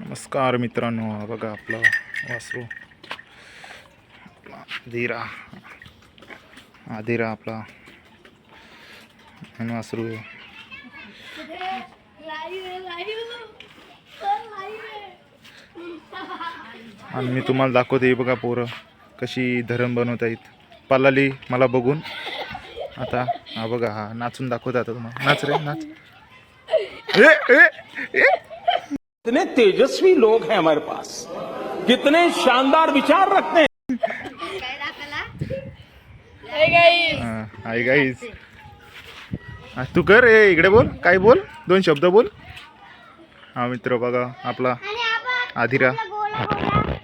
नमस्कार मित्रांनो बघा आपला वासरू. धीरा हा आपला वासरू. आणि मी तुम्हाला दाखवते बघा पोरं कशी धरण बनवता आहेत पलाली मला बघून. आता हा बघा हा नाचून दाखवता आता तुम्हाला. नाच रे नाच. ए ए ए! कितने तेजस्वी लोग हैं हमारे पास। कितने शानदार विचार रखते हैं। हाय गाईज तू कर ए इकडे बोल. काय बोल? दोन शब्द बोल. हा मित्र बघा आपला. आधिरा.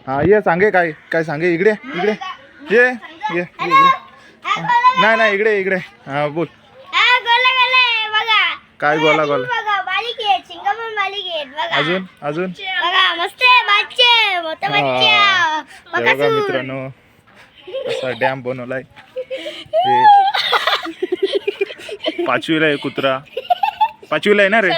हा ये सांगे काय काय सांगे इकडे इकडे. ये ये नाही नाही इकडे इकडे. हा बोल. काय गोला गोला बघा बालिक आहेत सिंगापूर बालिक आहेत बघा अजून? अजून? बघा मस्त बच्चे मोठा बच्चा हा. बघा हे. मित्रांनो असा डॅम बनवलाय. हे. पाचवीला आहे कुत्रा. पाचवीला आहे ना रे?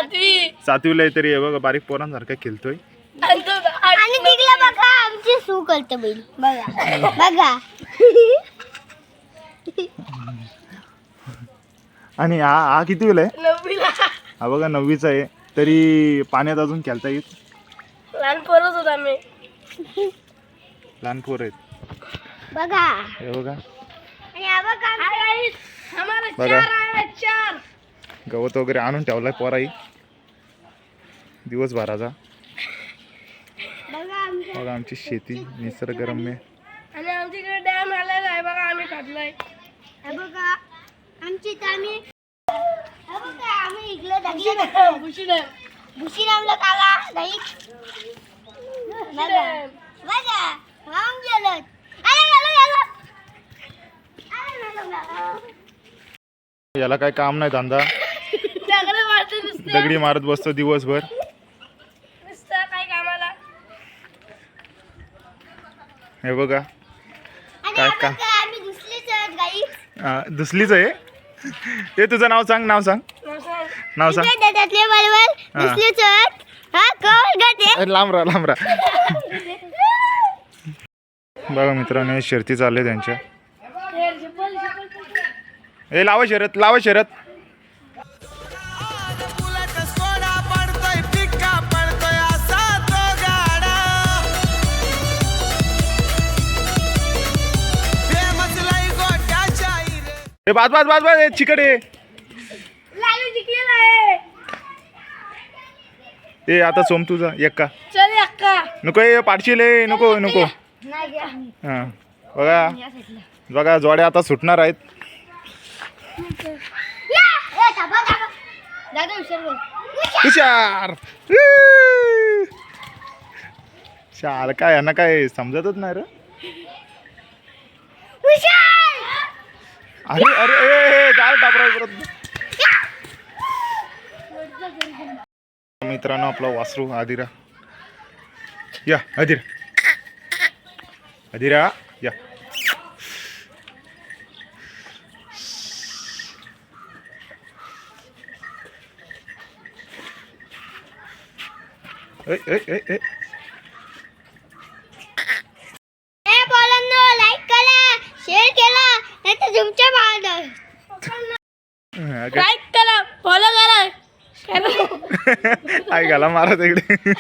सातवीला आहे तरी हे बघा बारीक पोरांसारखा खेळतोय. आणि तिकडे बघा आमची सू करते बैल बघा. बघा. आणि हा हा कितवीला आहे? हा बघा नववीचा आहे. तरी पाण्यात अजून खेळता येत लहान पोरच होता मी लहान पोर आहेत. बघा. हे बघा. आणि हा बघा. आमचं- आम्हाला बघा. चार आहे चार. गवत वगैरे आणून ठेवलाय पोराई. दिवसभराचा बघा आमचं बघा आमची शेती निसर्गरम्य. आणि आमच्याकडे डॅम आलेला आहे बघा आम्ही काढलाय हे बघा. आमची आम्ही आम्ही इकडे काला बघा बघा गेलं अरे गेलं गेलं याला काय काम नाही धंदा. दगडी मारत बसतो दिवसभर. नुसतं काय कामाला हे बघा काय का? दुसलीच आहे? ते तुझं नाव सांग नाव सांग. नाव सांग. लांब राहा लांब राहा. बघा मित्रांनो शर्ती चालले त्यांच्या. हे. हे लावा शरत लावा शरत हे बाज बाज बाज बाज हे चिकडे लालू जिंकलेला आहे ए आता सोम तुझा एक का? चल अक्का नको हे पाडशील हे नको नको. हां बघा. बघा जोड्या आता सुटणार आहेत! ए, हुशार शाल काय यांना काय समजतच नाही रे हुशार! अरे अरे ए, ए, जाळ टापरा परत. मित्रांनो आपला वासरू आदिरा. या आदिरा. आदिरा या. ए, ए, ए, ए. ए, पोरांनो, लाईक करा शेअर केला नाही तर तुमच्या काय- लाईक करा फॉलो करा. आई घाला मारा तिकडे